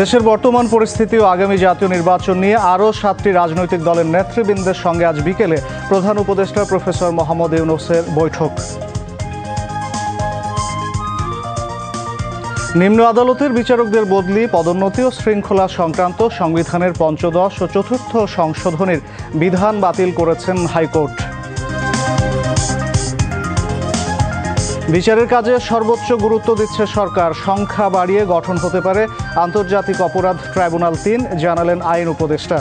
দেশের বর্তমান পরিস্থিতি ও আগামী জাতীয় নির্বাচন নিয়ে আরও সাতটি রাজনৈতিক দলের নেতৃবৃন্দের সঙ্গে আজ বিকেলে প্রধান উপদেষ্টা প্রফেসর মোহাম্মদ ইউনুসের বৈঠক। নিম্ন আদালতের বিচারকদের বদলি, পদোন্নতি ও শৃঙ্খলা সংক্রান্ত সংবিধানের পঞ্চদশ ও চতুর্থ সংশোধনীর বিধান বাতিল করেছেন হাইকোর্ট। বিচারের কাজে সর্বোচ্চ গুরুত্ব দিচ্ছে সরকার। সংখ্যা বাড়িয়ে গঠন হতে পারে আন্তর্জাতিক অপরাধ ট্রাইব্যুনাল তিন, জানালেন আইন উপদেষ্টা।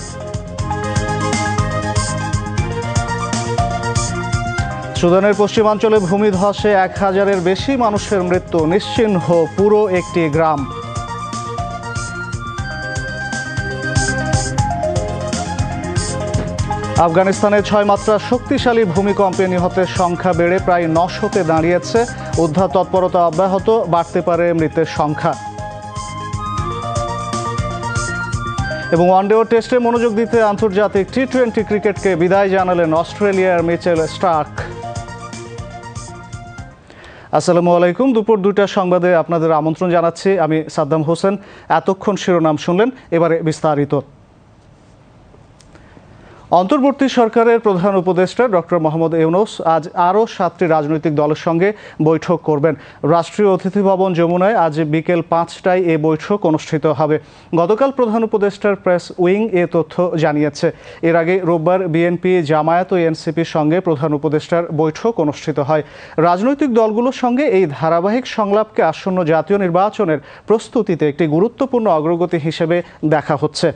সুদানের পশ্চিমাঞ্চলে ভূমিধসে এক হাজারের বেশি মানুষের মৃত্যু। নিশ্চিহ্ন পুরো একটি গ্রাম। আফগানিস্তানে ছয় মাত্রা শক্তিশালী ভূমিকম্পে নিহতের সংখ্যা বেড়ে প্রায় নশোতে দাঁড়িয়েছে। উদ্ধার তৎপরতা অব্যাহত, বাড়তে পারে মৃতের সংখ্যা। এবং ওয়ানডে টেস্টে মনোযোগ দিতে আন্তর্জাতিক টি টোয়েন্টি ক্রিকেটকে বিদায় জানালেন অস্ট্রেলিয়ার মিচেল স্টার্ক। আসসালামু আলাইকুম, দুপুর দুইটার সংবাদে আপনাদের আমন্ত্রণ জানাচ্ছি। আমি সাদ্দাম হোসেন, এতক্ষণ শিরোনাম শুনলেন, এবারে বিস্তারিত। অন্তর্বর্তী সরকারের প্রধান উপদেষ্টা ডক্টর মোহাম্মদ ইউনুস আজ আরও সাতটি রাজনৈতিক দলের সঙ্গে বৈঠক করবেন। রাষ্ট্রীয় অতিথি ভবন যমুনায় আজ বিকেল পাঁচটায় এ বৈঠক অনুষ্ঠিত হবে। গতকাল প্রধান উপদেষ্টার প্রেস উইং এ তথ্য জানিয়েছে। এর আগে রোববার বিএনপি, জামায়াত ও এনসিপির সঙ্গে প্রধান উপদেষ্টার বৈঠক অনুষ্ঠিত হয়। রাজনৈতিক দলগুলোর সঙ্গে এই ধারাবাহিক সংলাপকে আসন্ন জাতীয় নির্বাচনের প্রস্তুতিতে একটি গুরুত্বপূর্ণ অগ্রগতি হিসেবে দেখা হচ্ছে।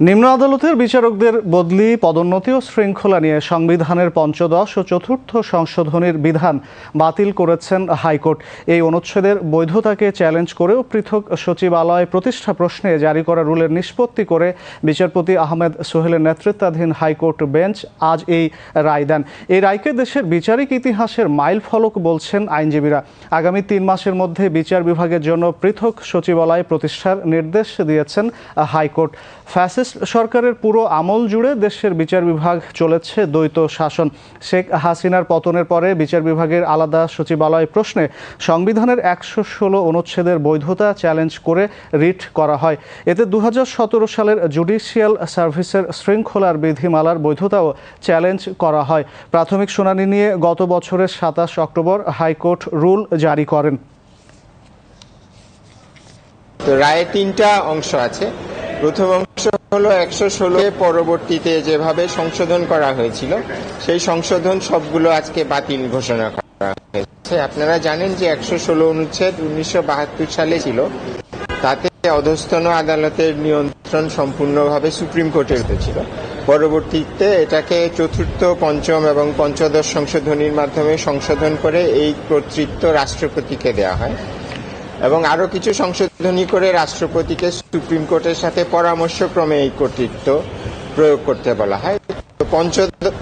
নিম্ন আদালতের বিচারকদের বদলি, পদোন্নতি ও শৃঙ্খলা নিয়ে সংবিধানের পঞ্চদশ ও চতুর্থ সংশোধনীর বিধান বাতিল করেছেন হাইকোর্ট। এই অনুচ্ছেদের বৈধতাকে চ্যালেঞ্জ করেও পৃথক সচিবালয় প্রতিষ্ঠা প্রশ্নে জারি করা রুলের নিষ্পত্তি করে বিচারপতি আহমেদ সোহেলের নেতৃত্বাধীন হাইকোর্ট বেঞ্চ আজ এই রায় দেন। এই রায়কে দেশের বিচারিক ইতিহাসের মাইল ফলক বলছেন আইনজীবীরা। আগামী তিন মাসের মধ্যে বিচার বিভাগের জন্য পৃথক সচিবালয় প্রতিষ্ঠার নির্দেশ দিয়েছেন হাইকোর্ট। ফ্যাসিস্ট সরকারের পুরো আমল জুড়ে দেশের বিচার বিভাগ চলেছে দ্বৈত শাসন। শেখ হাসিনার পতনের পরে বিচার বিভাগের আলাদা সচিবালয় প্রশ্নে সংবিধানের একশো ষোলো অনুচ্ছেদের বৈধতা চ্যালেঞ্জ করে রিট করা হয়। এতে দু হাজার সতেরো সালের জুডিশিয়াল সার্ভিসের শৃঙ্খলার বিধিমালার বৈধতাও চ্যালেঞ্জ করা হয়। প্রাথমিক শুনানি নিয়ে গত বছরের সাতাশ অক্টোবর হাইকোর্ট রুল জারি করেন। রায়ে তিনটা অংশ আছে। প্রথম অংশ হলো একশো ষোলো পরবর্তীতে যেভাবে সংশোধন করা হয়েছিল, সেই সংশোধন সবগুলো আজকে বাতিল ঘোষণা করা হয়েছে। আপনারা জানেন যে একশো ষোলো অনুচ্ছেদ উনিশশো বাহাত্তর সালে ছিল। তাতে অধস্তন আদালতের নিয়ন্ত্রণ সম্পূর্ণভাবে সুপ্রিম কোর্টের ছিল। পরবর্তীতে এটাকে চতুর্থ, পঞ্চম এবং পঞ্চদশ সংশোধনীর মাধ্যমে সংশোধন করে এই কর্তৃত্ব রাষ্ট্রপতিকে দেওয়া হয়। এবং আরও কিছু সংশোধনী করে রাষ্ট্রপতিকে সুপ্রিম কোর্টের সাথে পরামর্শক্রমে এই কর্তৃত্ব প্রয়োগ করতে বলা হয়।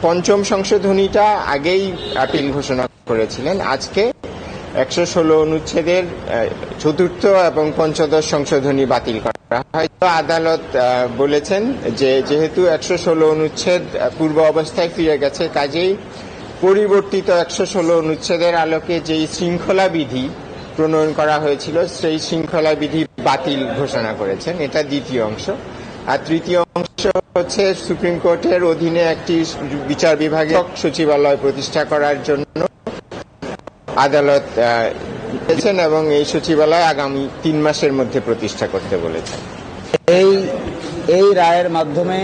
পঞ্চম সংশোধনীটা আগেই আপিল ঘোষণা করেছিলেন। আজকে একশো ষোলো অনুচ্ছেদের চতুর্থ এবং পঞ্চদশ সংশোধনী বাতিল করা হয়তো আদালত বলেছেন যে যেহেতু একশো ষোলো অনুচ্ছেদ পূর্ব অবস্থায় ফিরে গেছে, কাজেই পরিবর্তিত একশো ষোলো অনুচ্ছেদের আলোকে যেই শৃঙ্খলা বিধি প্রণয়ন করা হয়েছিল, সেই শৃঙ্খলা বিধি বাতিল ঘোষণা করেছেন। এটা দ্বিতীয় অংশ। আর তৃতীয় অংশ হচ্ছে সুপ্রিম কোর্টের অধীনে একটি বিচার বিভাগের সচিবালয় প্রতিষ্ঠা করার জন্য আদালত এবং এই সচিবালয় আগামী তিন মাসের মধ্যে প্রতিষ্ঠা করতে বলেছেন। এই এই রায়ের মাধ্যমে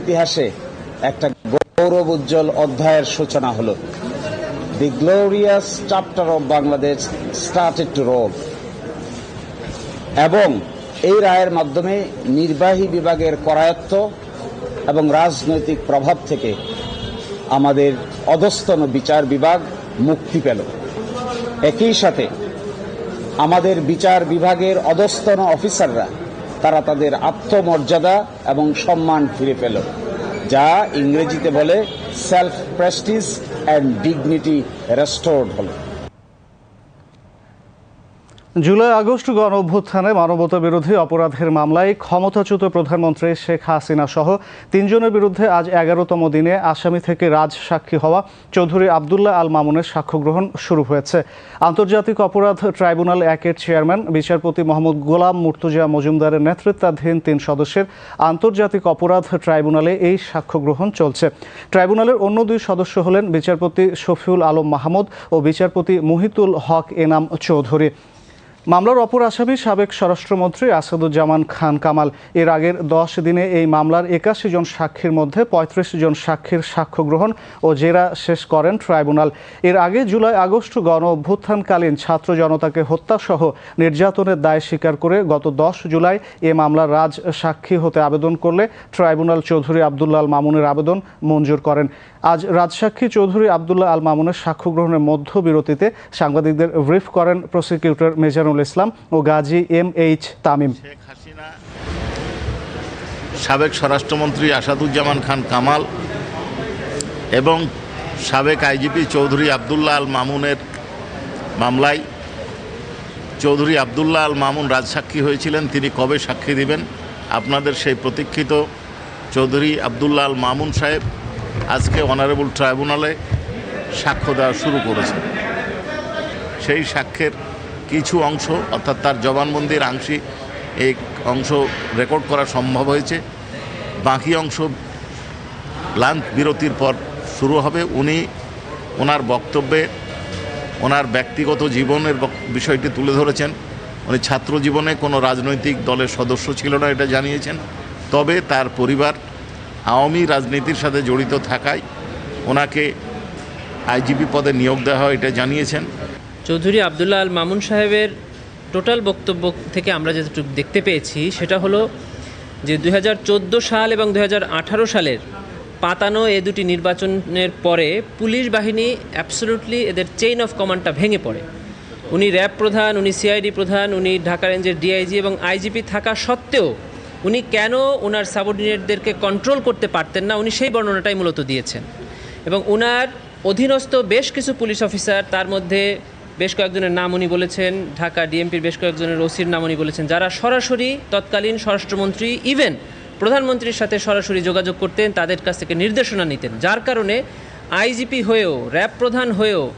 ইতিহাসে একটা গৌরব উজ্জ্বল অধ্যায়ের সূচনা হলো। The glorious chapter of Bangladesh started to roll এবং এই রায়ের মাধ্যমে নির্বাহী বিভাগের করায়ত্ত এবং রাজনৈতিক প্রভাব থেকে আমাদের অধস্তন বিচার বিভাগ মুক্তি পেল। একই সাথে আমাদের বিচার বিভাগের অধস্তন অফিসাররা, তারা তাদের আত্মমর্যাদা এবং সম্মান ফিরে পেল, যা ইংরেজিতে বলে self prestige and dignity restored July August গণ অভ্যুত্থানে মানবতা বিরোধী অপরাধের মামলায় ক্ষমতাচ্যুত প্রধানমন্ত্রী শেখ হাসিনা সহ তিনজনের বিরুদ্ধে আজ এগারোতম দিনে আসামি থেকে রাজ সাক্ষী হওয়া চৌধুরী আবদুল্লাহ আল মামুনের সাক্ষ্য গ্রহণ শুরু হয়েছে। আন্তর্জাতিক অপরাধ ট্রাইব্যুনাল একের চেয়ারম্যান, বিচারপতি মোহাম্মদ গোলাম মুর্তুজা মজুমদারের নেতৃত্বাধীন তিন সদস্যের আন্তর্জাতিক অপরাধ ট্রাইব্যুনালে এই সাক্ষ্য গ্রহণ চলছে। ট্রাইব্যুনালের অন্য দুই সদস্য হলেন বিচারপতি শফিউল আলম মাহমুদ ও বিচারপতি মুহিতুল হক এনাম চৌধুরী। মামলার অপর আসামি সাবেক স্বরাষ্ট্রমন্ত্রী আসাদুজ্জামান খান কামাল। এর আগের দশ দিনে এই মামলার একাশি জন সাক্ষীর মধ্যে পঁয়ত্রিশ জন সাক্ষীর সাক্ষ্য গ্রহণ ও জেরা শেষ করেন ট্রাইব্যুনাল। এর আগে জুলাই, আগস্ট গণ অভ্যুত্থানকালীন ছাত্র জনতাকে হত্যাসহ নির্যাতনের দায় স্বীকার করে গত দশ জুলাই এ মামলার রাজ সাক্ষী হতে আবেদন করলে ট্রাইব্যুনাল চৌধুরী আবদুল্লাহ আল মামুনের আবেদন মঞ্জুর করেন। আজ রাজসাক্ষী চৌধুরী আবদুল্লাহ আল মামুনের সাক্ষ্য গ্রহণের মধ্যবিরতিতে সাংবাদিকদের ব্রিফ করেন প্রসিকিউটর মেজানুল ইসলাম ও গাজী এম এইচ তামিম। সাবেক স্বরাষ্ট্রমন্ত্রী আসাদুজ্জামান খান কামাল এবং সাবেক আইজিপি চৌধুরী আবদুল্লাহ আল মামুনের মামলায় চৌধুরী আবদুল্লাহ আল মামুন রাজসাক্ষী হয়েছিলেন, তিনি কবে সাক্ষী দিবেন? আপনাদের সেই প্রতীক্ষিত চৌধুরী আবদুল্লাহ আল মামুন সাহেব আজকে অনারেবল ট্রাইব্যুনালে সাক্ষ্য দেওয়া শুরু করেছেন। সেই সাক্ষ্যের কিছু অংশ, অর্থাৎ তার জবানবন্দির আংশিক এই অংশ রেকর্ড করা সম্ভব হয়েছে। বাকি অংশ লাঞ্চ বিরতির পর শুরু হবে। উনি ওনার বক্তব্যে ওনার ব্যক্তিগত জীবনের বিষয়টি তুলে ধরেছেন। উনি ছাত্র জীবনে কোনো রাজনৈতিক দলের সদস্য ছিল না, এটা জানিয়েছেন। তবে তার পরিবার আওয়ামী রাজনীতির সাথে জড়িত থাকায় ওনাকে আইজিপি পদে নিয়োগ দেওয়া হয়, এটা জানিয়েছেন। চৌধুরী আবদুল্লাহ আল মামুন সাহেবের টোটাল বক্তব্য থেকে আমরা যেটুকু দেখতে পেয়েছি, সেটা হলো যে দু হাজার চোদ্দ সাল এবং দুই হাজার আঠারো সালের পাতানো এ দুটি নির্বাচনের পরে পুলিশ বাহিনী অ্যাবসলুটলি এদের চেইন অফ কমান্ডটা ভেঙে পড়ে। উনি র্যাব প্রধান, উনি সিআইডি প্রধান, উনি ঢাকা রেঞ্জের ডিআইজি এবং আইজিপি থাকা সত্ত্বেও উনি কেন ওনার সাবঅর্ডিনেটদেরকে কন্ট্রোল করতে পারতেন না, উনি সেই বর্ণনাটাই মূলত দিয়েছেন। এবং ওনার অধীনস্থ বেশ কিছু পুলিশ অফিসার তার মধ্যে বেশ কয়েকজনের নাম উনি বলেছেন, ঢাকা ডিএমপির বেশ কয়েকজনের ওসির নাম উনি বলেছেন, যারা সরাসরি তৎকালীন স্বরাষ্ট্রমন্ত্রী ইভেন প্রধানমন্ত্রীর সাথে সরাসরি যোগাযোগ করতেন, তাদের কাছ থেকে নির্দেশনা নিতেন। যার কারণে আইজিপি হয়েও, র্যাব প্রধান হয়েও,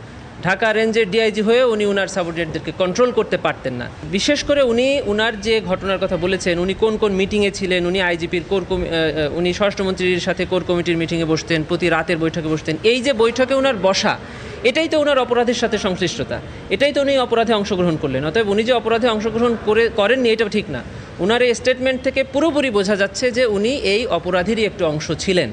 ঢাকা রেঞ্জের ডিআইজি হয়েও উনি উনার সাবঅর্ডিনেটদেরকে কন্ট্রোল করতে পারতেন না। বিশেষ করে উনি উনার যে ঘটনার কথা বলেছেন, উনি কোন কোন মিটিংয়ে ছিলেন, উনি আইজিপির কোর কমি- উনি স্বরাষ্ট্রমন্ত্রীর সাথে কোর কমিটির মিটিংয়ে বসতেন, প্রতি রাতের বৈঠকে বসতেন। এই যে বৈঠকে উনার বসা এটাই তো ওনার অপরাধের সাথে সংশ্লিষ্টতা। এটাই তো উনি অপরাধে অংশগ্রহণ করলেন। অতএব উনি যে অপরাধে অংশগ্রহণ করে, করেননি, এটা ঠিক না। উনার এই স্টেটমেন্ট থেকে পুরোপুরি বোঝা যাচ্ছে যে উনি এই অপরাধেরই একটি অংশ ছিলেন।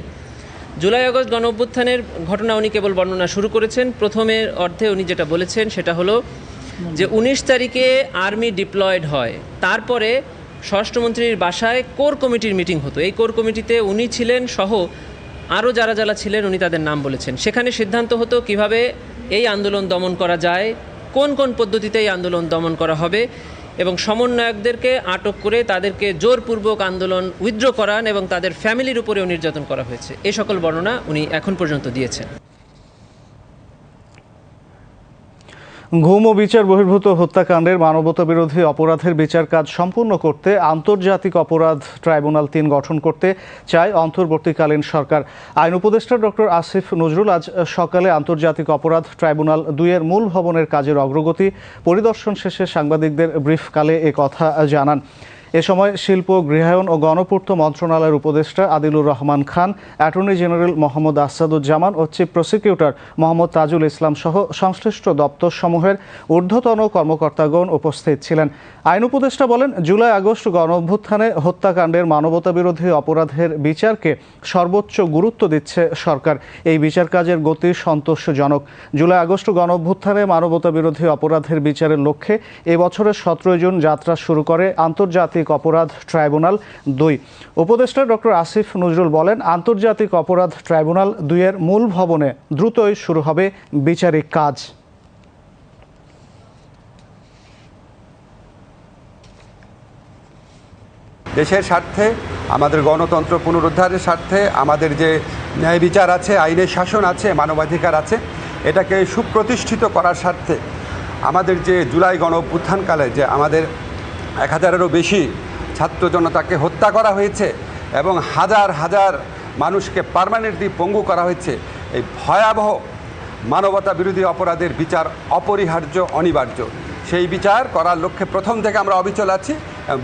জুলাই আগস্ট গণ অভ্যুত্থানের ঘটনা উনি কেবল বর্ণনা শুরু করেছেন। প্রথমের অর্ধে উনি যেটা বলেছেন সেটা হলো যে উনিশ তারিখে আর্মি ডিপ্লয়েড হয়। তারপরে স্বরাষ্ট্রমন্ত্রীর বাসায় কোর কমিটির মিটিং হতো। এই কোর কমিটিতে উনি ছিলেন সহ আরও যারা যারা ছিলেন উনি তাদের নাম বলেছেন। সেখানে সিদ্ধান্ত হতো কীভাবে এই আন্দোলন দমন করা যায়, কোন কোন পদ্ধতিতে এই আন্দোলন দমন করা হবে এবং সমন্বয়কদেরকে আটক করে তাদেরকে জোরপূর্বক আন্দোলন উইথড্র করান এবং তাদের ফ্যামিলির উপরেও নির্যাতন করা হয়েছে। এ সকল বর্ণনা উনি এখন পর্যন্ত দিয়েছেন। ঘুম ও বিচার বহির্ভূত হত্যাকাণ্ডের মানবতা বিরোধী অপরাধের বিচার কাজ সম্পূর্ণ করতে আন্তর্জাতিক অপরাধ ট্রাইব্যুনাল তিন গঠন করতে চায় অন্তর্বর্তীকালীন সরকার। আইন উপদেষ্টা ডক্টর আসিফ নজরুল আজ সকালে আন্তর্জাতিক অপরাধ ট্রাইব্যুনাল দুইয়ের মূল ভবনের কাজের অগ্রগতি পরিদর্শন শেষে সাংবাদিকদের ব্রিফকালে এ কথা জানান। এ সময় শিল্প, গৃহায়ন ও গণপূর্ত মন্ত্রণালয়ের উপদেষ্টা আদিলুর রহমান খান, অ্যাটর্নি জেনারেল মোহাম্মদ আসাদুজ্জামান ও চিফ প্রসিকিউটর মোহাম্মদ তাজুল ইসলাম সহ সংশ্লিষ্ট দপ্তর সমূহের ঊর্ধ্বতন কর্মকর্তাগণ উপস্থিত ছিলেন। আইন উপদেষ্টা বলেন, জুলাই আগস্ট গণ অভ্যুত্থানে হত্যাকাণ্ডের মানবতা বিরোধী অপরাধের বিচারকে সর্বোচ্চ গুরুত্ব দিচ্ছে সরকার। এই বিচার কাজের গতি সন্তোষজনক। জুলাই আগস্ট গণ অভ্যুত্থানে মানবতা বিরোধী অপরাধের বিচারের লক্ষ্যে এবছরের সতেরোই জুন যাত্রা শুরু করে আন্তর্জাতিক অপরাধ ট্রাইব্যুনাল দুই। উপদেষ্টা ডক্টর আসিফ নজরুল বলেন, আন্তর্জাতিক অপরাধ ট্রাইব্যুনাল দুইয়ের মূল ভবনে দ্রুতই শুরু হবে বিচারিক কাজ। দেশের স্বার্থে, আমাদের গণতন্ত্র পুনরুদ্ধারের স্বার্থে, আমাদের যে ন্যায় বিচার আছে, আইনের শাসন আছে, মানবাধিকার আছে, এটাকে সুপ্রতিষ্ঠিত করার স্বার্থে, আমাদের যে জুলাই গণ যে আমাদের এক হাজারেরও বেশি ছাত্র জনতাকে হত্যা করা হয়েছে এবং হাজার হাজার মানুষকে পার্মানেন্টলি পঙ্গু করা হয়েছে। এই ভয়াবহ মানবতা বিরোধী অপরাধের বিচার অপরিহার্য, অনিবার্য। সেই বিচার করার লক্ষ্যে প্রথম থেকে আমরা অবিচল আছি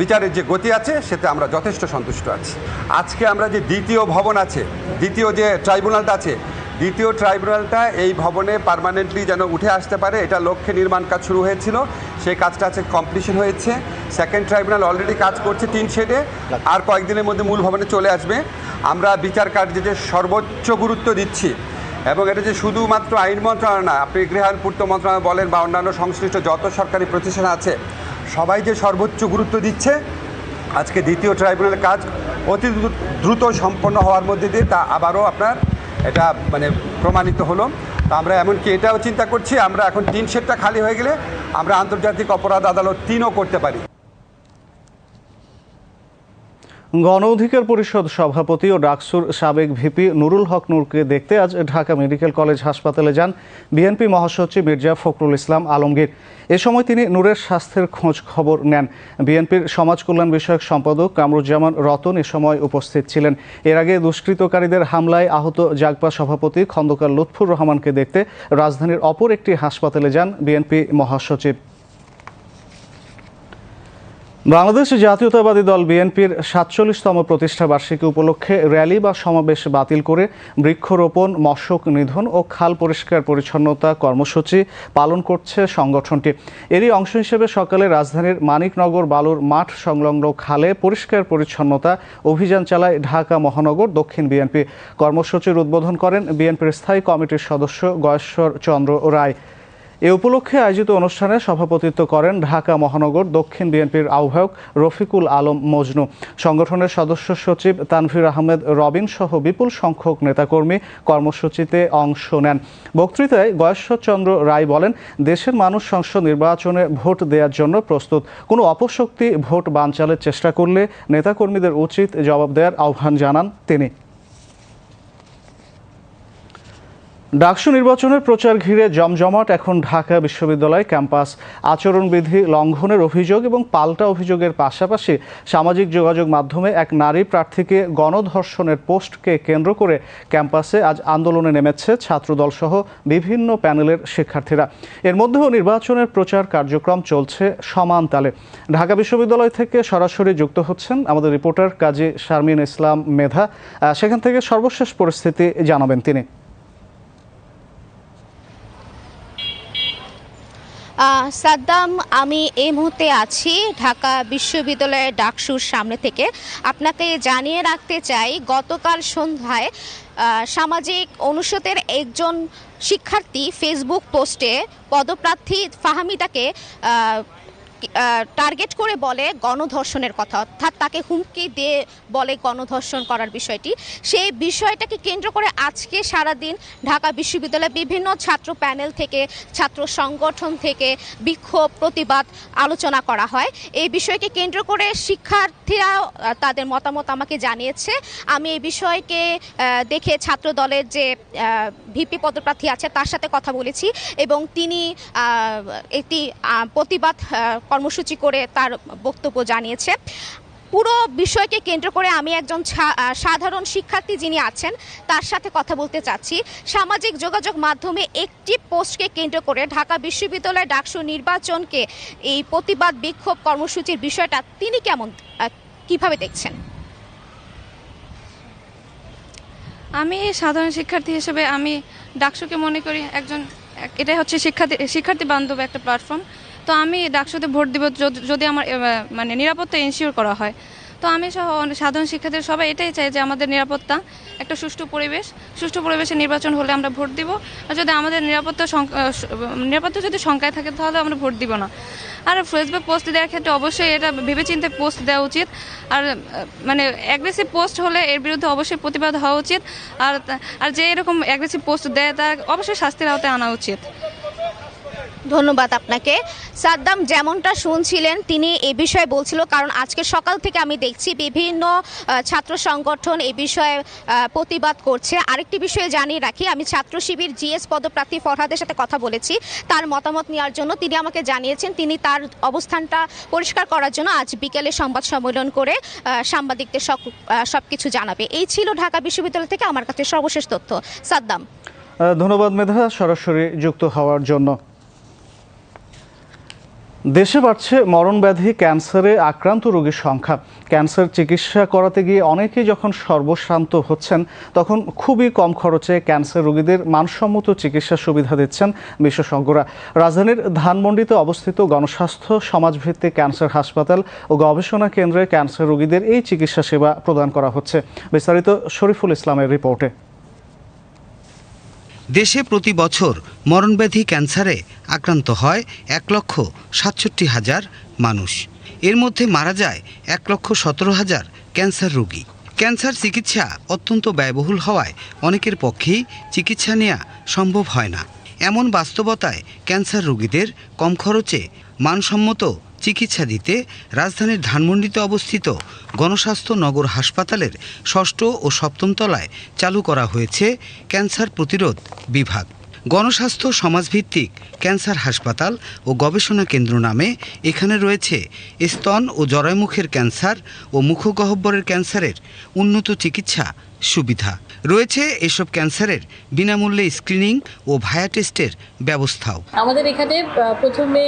বিচারের যে গতি আছে, সেতে আমরা যথেষ্ট সন্তুষ্ট আছি। আজকে আমরা যে দ্বিতীয় ভবন আছে, দ্বিতীয় যে ট্রাইব্যুনালটা আছে দ্বিতীয় ট্রাইব্যুনালটা এই ভবনে পার্মানেন্টলি যেন উঠে আসতে পারে, এটা লক্ষ্যে নির্মাণ কাজ শুরু হয়েছিল। সেই কাজটা আছে কমপ্লিশন হয়েছে। সেকেন্ড ট্রাইব্যুনাল অলরেডি কাজ করছে তিন শেডে, আর কয়েকদিনের মধ্যে মূল ভবনে চলে আসবে। আমরা বিচার কার্যে যে সর্বোচ্চ গুরুত্ব দিচ্ছি, এবং এটা যে শুধুমাত্র আইন মন্ত্রণালয় না, আপনি গৃহায়ণ পূর্ত মন্ত্রণালয় বলেন বা অন্যান্য সংশ্লিষ্ট যত সরকারি প্রতিষ্ঠান আছে, সবাই যে সর্বোচ্চ গুরুত্ব দিচ্ছে, আজকে দ্বিতীয় ট্রাইব্যুনালের কাজ অতি দ্রু- দ্রুত সম্পন্ন হওয়ার মধ্যে দিয়ে তা আবারও আপনার এটা মানে প্রমাণিত হলো। তা আমরা এমনকি এটাও চিন্তা করছি, আমরা এখন তিন সেটটা খালি হয়ে গেলে আমরা আন্তর্জাতিক অপরাধ আদালত তিনও করতে পারি। গণ অধিকার পরিষদ সভাপতি ও ডাকসুর সাবেক ভিপি নুরুল হক নূরকে দেখতে আজ ঢাকা মেডিকেল কলেজ হাসপাতালে যান বিএনপি মহাসচিব মির্জা ফখরুল ইসলাম আলমগীর। এ সময় তিনি নূরের স্বাস্থ্যের খোঁজ খবর নেন। বিএনপির সমাজ কল্যাণ বিষয়ক সম্পাদক কামরুজ্জামান রতন এ সময় উপস্থিত ছিলেন। এর আগে দুষ্কৃতকারীদের হামলায় আহত জাগপা সভাপতি খন্দকার লুৎফুর রহমানকে দেখতে রাজধানীর অপর একটি হাসপাতালে যান বিএনপি মহাসচিব। বাংলাদেশ জাতীয়তাবাদী দল বিএনপির সাতচল্লিশতম প্রতিষ্ঠা বার্ষিকী উপলক্ষে র্যালি বা সমাবেশ বাতিল করে বৃক্ষরোপণ, মশক নিধন ও খাল পরিষ্কার পরিচ্ছন্নতা কর্মসূচি পালন করছে সংগঠনটি। এরই অংশ হিসেবে সকালে রাজধানীর মানিকনগর বালুর মাঠ সংলগ্ন খালে পরিষ্কার পরিচ্ছন্নতা অভিযান চালায় ঢাকা মহানগর দক্ষিণ বিএনপি। কর্মসূচির উদ্বোধন করেন বিএনপির স্থায়ী কমিটির সদস্য গয়েশ্বর চন্দ্র রায়। এ উপলক্ষে আয়োজিত অনুষ্ঠানে সভাপতিত্ব করেন ঢাকা মহানগর দক্ষিণ বিএনপির আহ্বায়ক রফিকুল আলম মজনু, সংগঠনের সদস্য সচিব তানভীর আহমেদ রবিন সহ বিপুল সংখ্যক নেতাকর্মী কর্মসূচিতে অংশ নেন। বক্তৃতায় গয়েশ্বরচন্দ্র রায় বলেন, দেশের মানুষ সংসদ নির্বাচনে ভোট দেওয়ার জন্য প্রস্তুত। কোনো অপশক্তি ভোট বানচালের চেষ্টা করলে নেতাকর্মীদের উচিত জবাব দেওয়ার আহ্বান জানান তিনি। ডাকসু নির্বাচনের প্রচার ঘিরে জমজমাট এখন ঢাকা বিশ্ববিদ্যালয় ক্যাম্পাস আচরণবিধি লঙ্ঘনের অভিযোগ এবং পাল্টা অভিযোগের পাশাপাশি সামাজিক যোগাযোগ মাধ্যমে এক নারী প্রার্থীকে গণধর্ষণের পোস্টকে কেন্দ্র করে ক্যাম্পাসে আজ আন্দোলনে নেমেছে ছাত্রদল সহ বিভিন্ন প্যানেলের শিক্ষার্থীরা। এর মধ্যেও নির্বাচনের প্রচার কার্যক্রম চলছে সমান তালে ঢাকা বিশ্ববিদ্যালয় থেকে সরাসরি যুক্ত হচ্ছেন আমাদের রিপোর্টার কাজী শারমিন ইসলাম মেধা। সেখান থেকে সর্বশেষ পরিস্থিতি জানাবেন তিনি। সাদ্দাম, আমি এই মুহূর্তে আছি ঢাকা বিশ্ববিদ্যালয়ের ডাকসুর সামনে থেকে। আপনাকে জানিয়ে রাখতে চাই, গতকাল সন্ধ্যায় সামাজিক অনুষদের একজন শিক্ষার্থী ফেসবুক পোস্টে পদপ্রার্থী ফাহামিদাকে টার্গেট করে বলে গণধর্ষণের কথা, অর্থাৎ তাকে হুমকি দিয়ে বলে গণধর্ষণ করার বিষয়টি। সেই বিষয়টাকে কেন্দ্র করে আজকে সারাদিন ঢাকা বিশ্ববিদ্যালয়ে বিভিন্ন ছাত্র প্যানেল থেকে, ছাত্র সংগঠন থেকে বিক্ষোভ, প্রতিবাদ আলোচনা করা হয়। এই বিষয়কে কেন্দ্র করে শিক্ষার্থীরা তাদের মতামত আমাকে জানিয়েছে। আমি এই বিষয়কে দেখে ছাত্র দলের যে ভিপি পদপ্রার্থী আছে তার সাথে কথা বলেছি এবং তিনি একটি প্রতিবাদ কর্মসূচি করে তার বক্তব্য জানিয়েছে। পুরো বিষয়কে কেন্দ্র করে আমি একজন সাধারণ শিক্ষার্থী যিনি আছেন, তার সাথে কথা বলতে চাচ্ছি। সামাজিক যোগাযোগ মাধ্যমে একটি পোস্টকে কেন্দ্র করে ঢাকা বিশ্ববিদ্যালয় ডাকসু নির্বাচনকে এই প্রতিবাদ বিক্ষোভ কর্মসূচির বিষয়টা তিনি কেমন কীভাবে দেখছেন? আমি সাধারণ শিক্ষার্থী হিসেবে আমি ডাকসুকে মনে করি একজন এক- এটাই হচ্ছে শিক্ষার্থী শিক্ষার্থী বান্ধব একটা প্ল্যাটফর্ম তো আমি ডাকসুতে ভোট দিব যদি- আমার মানে নিরাপত্তা এনশিওর করা হয়। তো আমি সহ, সাধারণ শিক্ষার্থীরা সবাই এটাই চাই যে আমাদের নিরাপত্তা, একটা সুষ্ঠু পরিবেশ, সুষ্ঠু পরিবেশে নির্বাচন হলে আমরা ভোট দিব। আর যদি আমাদের নিরাপত্তা নিরাপত্তা যদি শঙ্কায় থাকে তাহলে আমরা ভোট দিব না। আর ফেসবুক পোস্ট দেওয়ার ক্ষেত্রে অবশ্যই এটা ভেবেচিন্তে পোস্ট দেওয়া উচিত। আর মানে অ্যাগ্রেসিভ পোস্ট হলে এর বিরুদ্ধে অবশ্যই প্রতিবাদ হওয়া উচিত। আর আর যে এরকম অ্যাগ্রেসিভ পোস্ট দেয় তার অবশ্যই শাস্তির আওতায় আনা উচিত। ধন্যবাদ আপনাকে। সাদ্দাম, যেমনটা শুনছিলেন, তিনি এ বিষয়ে বলছিল, কারণ আজকে সকাল থেকে আমি দেখছি বিভিন্ন ছাত্র সংগঠন এ বিষয়ে প্রতিবাদ করছে। আরেকটি বিষয়ে জানিয়ে রাখি, আমি ছাত্র শিবির জিএস পদপ্রার্থী ফরহাদের সাথে কথা বলেছি। তার মতামত নেওয়ার জন্য তিনি আমাকে জানিয়েছেন, তিনি তার অবস্থানটা পরিষ্কার করার জন্য আজ বিকেলে সংবাদ সম্মেলন করে সাংবাদিকদের সব সব কিছু জানাবে। এই ছিল ঢাকা বিশ্ববিদ্যালয় থেকে আমার কাছে সর্বশেষ তথ্য। সাদ্দাম। ধন্যবাদ মেধা, সরাসরি যুক্ত হওয়ার জন্য। দেশে বাড়ছে মরণব্যাধি, ক্যান্সারে আক্রান্ত রোগীর সংখ্যা। ক্যান্সার চিকিৎসা করাতে গিয়ে অনেকেই যখন সর্বশ্রান্ত হচ্ছেন, তখন খুবই কম খরচে ক্যান্সার রোগীদের মানসম্মত চিকিৎসা সুবিধা দিচ্ছেন বিশেষজ্ঞরা। রাজধানীর ধানমন্ডিতে অবস্থিত গণস্বাস্থ্য সমাজভিত্তিক ক্যান্সার হাসপাতাল ও গবেষণা কেন্দ্রে ক্যান্সার রোগীদের এই চিকিৎসা সেবা প্রদান করা হচ্ছে। বিস্তারিত শরীফুল ইসলামের রিপোর্টে। দেশে প্রতি বছর মরণব্যাধি ক্যান্সারে আক্রান্ত হয় এক লক্ষ সাতষট্টি হাজার মানুষ। এর মধ্যে মারা যায় এক লক্ষ সতেরো হাজার ক্যান্সার রোগী। ক্যান্সার চিকিৎসা অত্যন্ত ব্যয়বহুল হওয়ায় অনেকের পক্ষেই চিকিৎসা নেওয়া সম্ভব হয় না। এমন বাস্তবতায় ক্যান্সার রোগীদের কম খরচে মানসম্মত চিকিৎসা দিতে রাজধানীর ধানমন্ডিতে অবস্থিত গণস্বাস্থ্য নগর হাসপাতালের ষষ্ঠ ও সপ্তম তলায় চালু করা হয়েছে ক্যান্সার প্রতিরোধ বিভাগ। গণস্বাস্থ্য সমাজভিত্তিক ক্যান্সার হাসপাতাল ও গবেষণা কেন্দ্র নামে এখানে রয়েছে স্তন ও জরায়ুমুখের ক্যান্সার ও মুখগহ্বরের ক্যান্সারের উন্নত চিকিৎসা সুবিধা। রয়েছে এসব ক্যান্সারের বিনামূল্যে স্ক্রিনিং ও ভায়া টেস্টের ব্যবস্থাও। আমাদের এখানে প্রথমে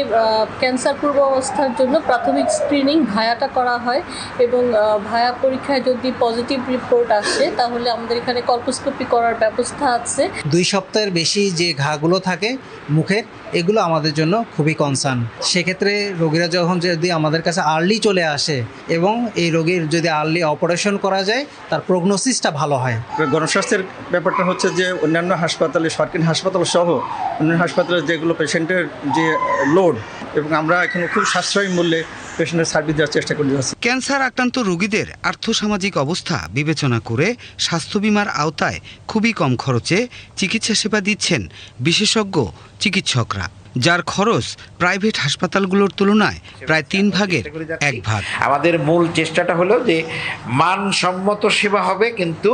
ক্যান্সার পূর্ব অবস্থার জন্য প্রাথমিক স্ক্রিনিং ভায়াটা করা হয় এবং ভায়া পরীক্ষায় যদি পজিটিভ রিপোর্ট আসে তাহলে আমাদের এখানে কল্পোস্কোপি করার ব্যবস্থা আছে। দুই সপ্তাহের বেশি যে ঘাগুলো থাকে মুখের এগুলো আমাদের জন্য খুবই কনসার্ন সেক্ষেত্রে রোগীরা যখন যদি আমাদের কাছে আর্লি চলে আসে এবং এই রোগীর যদি আর্লি অপারেশন করা যায় তার প্রগনোসিসটা ভালো হয়। গণস্বাস্থ্যের ব্যাপারটা হচ্ছে যে অন্যান্য হাসপাতালে সরকারি হাসপাতাল সহ অন্যান্য হাসপাতালে যেগুলো পেশেন্টের যে লোড এবং আমরা এখানে খুব সাশ্রয়ী মূল্যে পেশেন্টের সার্ভিস দেওয়ার চেষ্টা করে যাচ্ছি। ক্যান্সার আক্রান্ত রোগীদের আর্থসামাজিক অবস্থা বিবেচনা করে স্বাস্থ্য বিমার আওতায় খুবই কম খরচে চিকিৎসা সেবা দিচ্ছেন বিশেষজ্ঞ চিকিৎসকরা যার খরচ প্রাইভেট হাসপাতালগুলোর তুলনায় প্রায় তিন ভাগের এক ভাগ। আমাদের মূল চেষ্টাটা হলো যে মানসম্মত সেবা হবে কিন্তু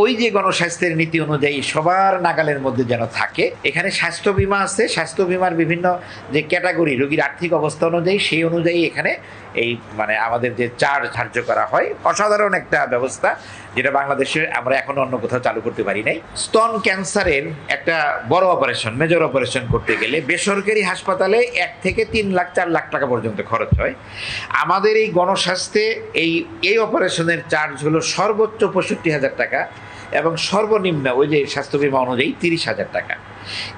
ওই যে গণস্বাস্থ্যের নীতি অনুযায়ী সবার নাগালের মধ্যে যেন থাকে, এখানে স্বাস্থ্য বিমা আছে। স্বাস্থ্য বিমার বিভিন্ন যে ক্যাটাগরি, রোগীর আর্থিক অবস্থা অনুযায়ী সেই অনুযায়ী এখানে এই মানে আমাদের যে চার্জ ধার্য করা হয়, অসাধারণ একটা ব্যবস্থা যেটা বাংলাদেশে আমরা এখনও অন্য কোথাও চালু করতে পারি নাই। স্তন ক্যান্সারের একটা বড় অপারেশন মেজর অপারেশন করতে গেলে বেসরকারি হাসপাতালে এক থেকে তিন লাখ, চার লাখ টাকা পর্যন্ত খরচ হয়। আমাদের এই গণস্বাস্থ্যে এই এই অপারেশনের চার্জ হলো সর্বোচ্চ পঁয়ষট্টি হাজার টাকা এবং সর্বনিম্ন ওই যে স্বাস্থ্য বিমা অনুযায়ী তিরিশ হাজার টাকা।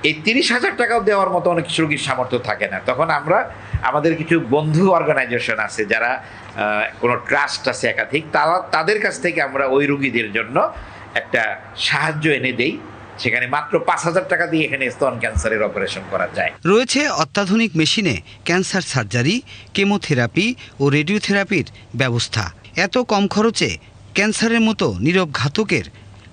এই তিরিশ হাজার টাকাও দেওয়ার মতো অনেক রোগীর সামর্থ্য থাকে না। তখন আমরা আমাদের কিছু বন্ধু অর্গানাইজেশন আছে যারা কোনো ট্রাস্ট আছে একাধিক, তারা, তাদের কাছ থেকে আমরা ওই রুগীদের জন্য একটা সাহায্য এনে দেই। সেখানে মাত্র পাঁচ হাজার টাকা দিয়ে এখানে স্তন ক্যান্সারের অপারেশন করা যায়। রয়েছে অত্যাধুনিক মেশিনে ক্যান্সার সার্জারি, কেমোথেরাপি ও রেডিওথেরাপির ব্যবস্থা। এত কম খরচে ক্যান্সারের মতো নীরব ঘাতকের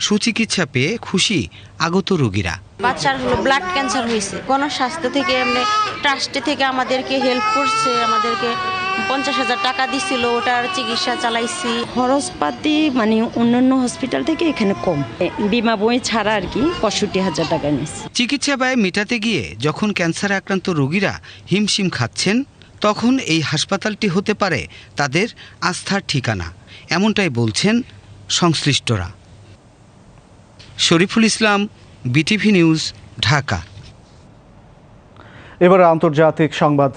সুচিকিৎসা পেয়ে খুশি আগত রোগীরা। বাচ্চার হলো ব্লাড ক্যান্সার হয়েছে। গণস্বাস্থ্য থেকে এমনি ট্রাস্টে থেকে আমাদেরকে হেল্প করছে আমাদেরকে পঞ্চাশ হাজার টাকা দিছিল ওটার চিকিৎসা চালাইছি। খরচপাতি মানে অন্যান্য হসপিটাল থেকে এখানে কম। বিমা বই ছাড়া আর কি পঁয়ষট্টি হাজার টাকা নিয়েছে। চিকিৎসা ব্যয় মেটাতে গিয়ে যখন ক্যান্সারে আক্রান্ত রোগীরা হিমশিম খাচ্ছেন তখন এই হাসপাতালটি হতে পারে তাদের আস্থার ঠিকানা। এমনটাই বলছেন সংশ্লিষ্টরা। Shariful Islam BTV news Dhaka. এবার আন্তর্জাতিক সংবাদ।